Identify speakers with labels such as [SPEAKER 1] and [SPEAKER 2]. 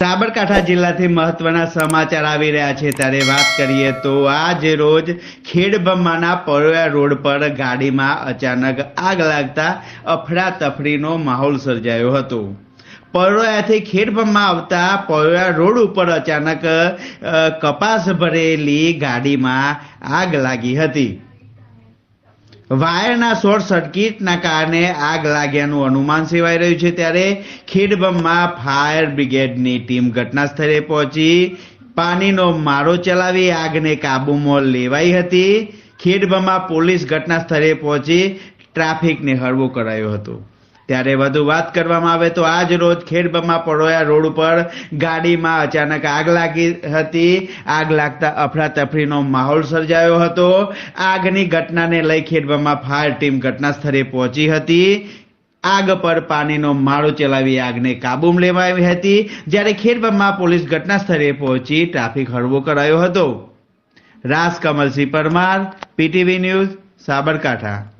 [SPEAKER 1] સાબરકાંઠા જિલ્લાથી મહત્વના સમાચાર આવી રહ્યા છે. ત્યારે વાત કરીએ તો આજ રોજ ખેડબમ્માના પરોયા રોડ પર ગાડીમાં અચાનક આગ લાગતા અફડાતફડીનો માહોલ સર્જાયો હતો. પરોયાથી ખેડબમ્મા આવતા પરોયા રોડ ઉપર અચાનક કપાસ ભરેલી ગાડીમાં આગ લાગી હતી. વાયરના શોર્ટ સર્કિટના કારણે આગ લાગ્યાનું અનુમાન સેવાઈ રહ્યું છે ત્યારે ખેડબમમાં ફાયર બ્રિગેડની ટીમ ઘટના સ્થળે પહોંચી, પાણીનો મારો ચલાવી આગને કાબૂમાં લેવાઈ હતી. ખેડબમાં પોલીસ ઘટના સ્થળે પહોંચી ટ્રાફિકને હળવો કરાયો હતો. ત્યારે વધુ વાત કરવામાં આવે તો આજ રોજ ખેડબમાં પડોયા રોડ ઉપર ગાડીમાં અચાનક આગ લાગી હતી. આગ લાગતા અફડાતફડીનો માહોલ સર્જાયો હતો. આગની ઘટનાને લઈ ખેડબમાં ફાયર ટીમ ઘટના સ્થળે પહોંચી હતી. આગ પર પાણીનો માળો ચલાવી આગને કાબૂમાં લેવાઈ હતી. જ્યારે ખેડબમાં પોલીસ ઘટના સ્થળે પહોંચી ટ્રાફિક હળવો કરાયો હતો. રાસ કમલસિંહ પરમાર, પીટીવી ન્યૂઝ, સાબરકાંઠા.